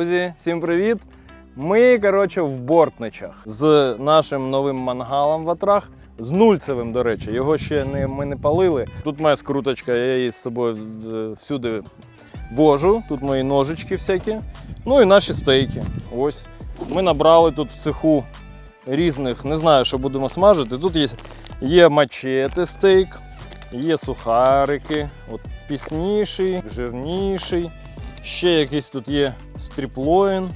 Друзі, всім привіт! Ми, коротше, в Бортничах з нашим новим мангалом в Атрах. З нульцевим, до речі, його ще не, ми не палили. Тут моя скруточка, я її з собою всюди вожу. Тут мої ножички всякі. Ну і наші стейки. Ось. Ми набрали тут в цеху різних, не знаю, що будемо смажити. Тут є, є мачете стейк, є сухарики, от пісніший, жирніший. Ще якийсь тут є стріплоїн.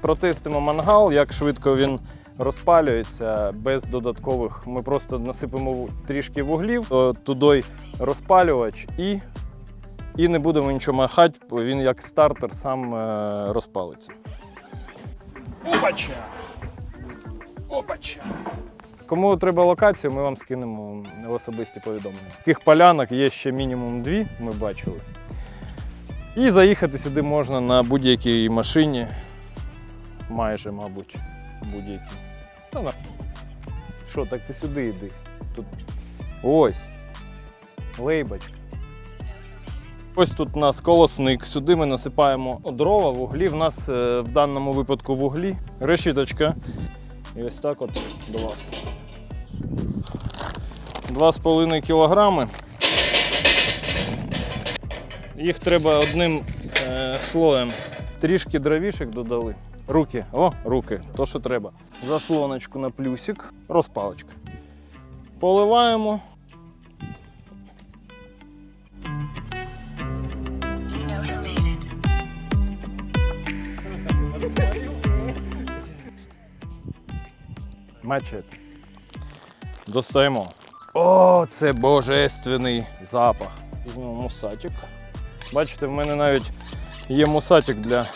Протестимо мангал, як швидко він розпалюється без додаткових. Ми просто насипемо трішки вуглів, туди розпалювач і, і не будемо нічого махати, бо він як стартер сам е, розпалиться. Опача! Опача! Кому треба локацію, ми вам скинемо в особисті повідомлення. Таких полянок є ще мінімум дві, ми бачили. І заїхати сюди можна на будь-якій машині. Майже, мабуть, будь-якій. Та на. Що, так ти сюди йди. Тут. Ось. Лейбочка. Ось тут у нас колосник. Сюди ми насипаємо дрова, вуглі. В нас е, в даному випадку вуглі, решіточка. І ось так от до вас. 2,5 кілограми. Їх треба одним е, слоєм. Трішки дровішек додали. Руки, о, руки, то що треба. Заслоночку на плюсик, розпалочка. Поливаємо. Мачете. Достаємо. О, це божественний запах. Візьмемо мусатик. Бачите, в мене навіть є мусатик для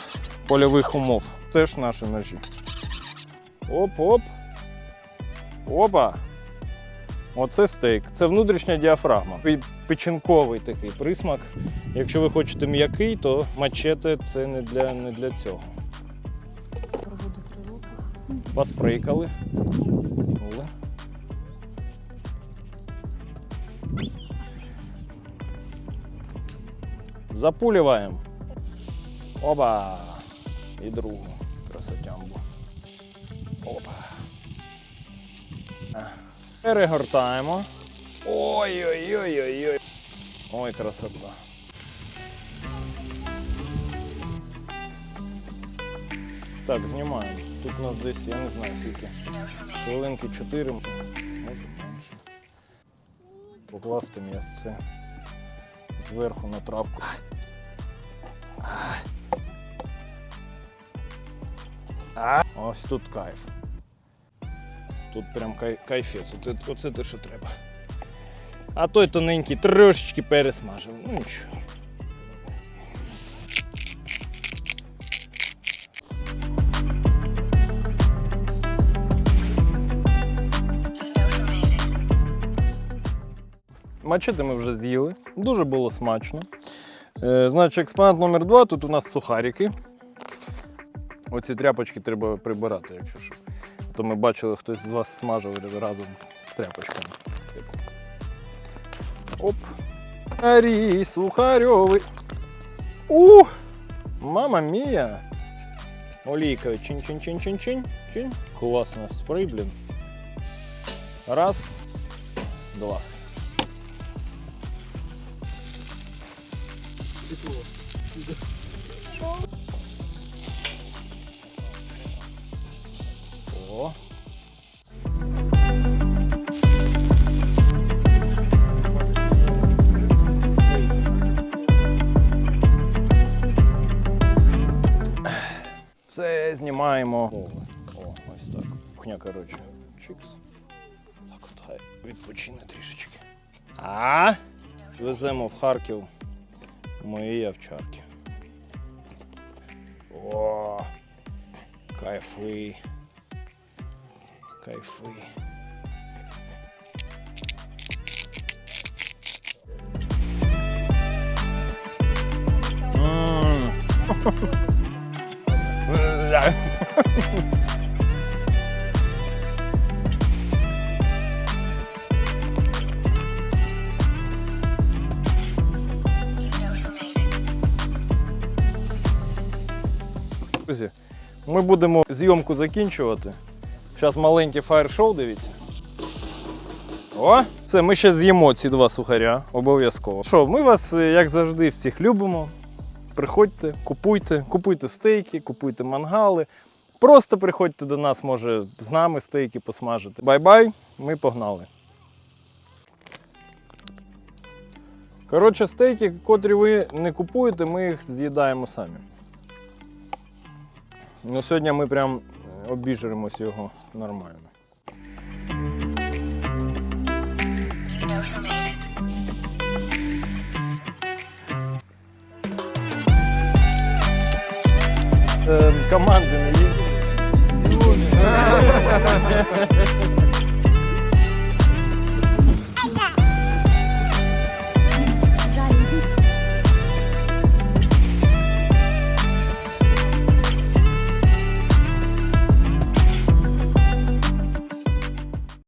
польових умов. Теж наші ножі. Оп-оп. Опа. Оце стейк. Це внутрішня діафрагма. Печінковий такий присмак. Якщо ви хочете м'який, то мачете це не для, не для цього. Посприкали. Оли. Запулюємо. Оба. І другу красотямбу. Опа. Перегортаємо. Ой-ой-ой-ой-ой. Ой, красота. Так, знімаємо. Тут у нас десь, я не знаю скільки. Хвилинки 4, може менше. Покласти м'ясце зверху на травку. Ось тут кайф. Тут прям кай- кайфець. Оце, те, що треба. А той тоненький трошечки пересмажив. Ну нічого. Мачети ми вже з'їли. Дуже було смачно. Е, значить, експонат номер два. Тут у нас сухарики. Оці тряпочки треба прибирати, якщо що. То ми бачили, хтось з вас смажив разом з тряпочками. Оп. Арій, сухарьовий. У! Мама мія! Олійка чин-чин-чин-чин-чин. Чин. Класно спрей, блін. Раз, два. О. Все знімаємо. О, о, ось так. Кухня, коротше. Чикс. Так от хай відпочине трішечки. А? Веземо в Харків мої овчарки. О, кайфи. Кайфи. М. You know Друзі, ми будемо зйомку закінчувати. Зараз маленьке фаєр-шоу, дивіться. О, все, ми ще з'їмо ці два сухаря, обов'язково. Що, ми вас, е, як завжди, всіх любимо. Приходьте, купуйте, купуйте стейки, купуйте мангали. Просто приходьте до нас, може, з нами стейки посмажити. Бай-бай, ми погнали. Коротше, стейки, котрі ви не купуєте, ми їх з'їдаємо самі. Ну, сьогодні ми прям обіжеремось його нормально. Е, команди не їдуть.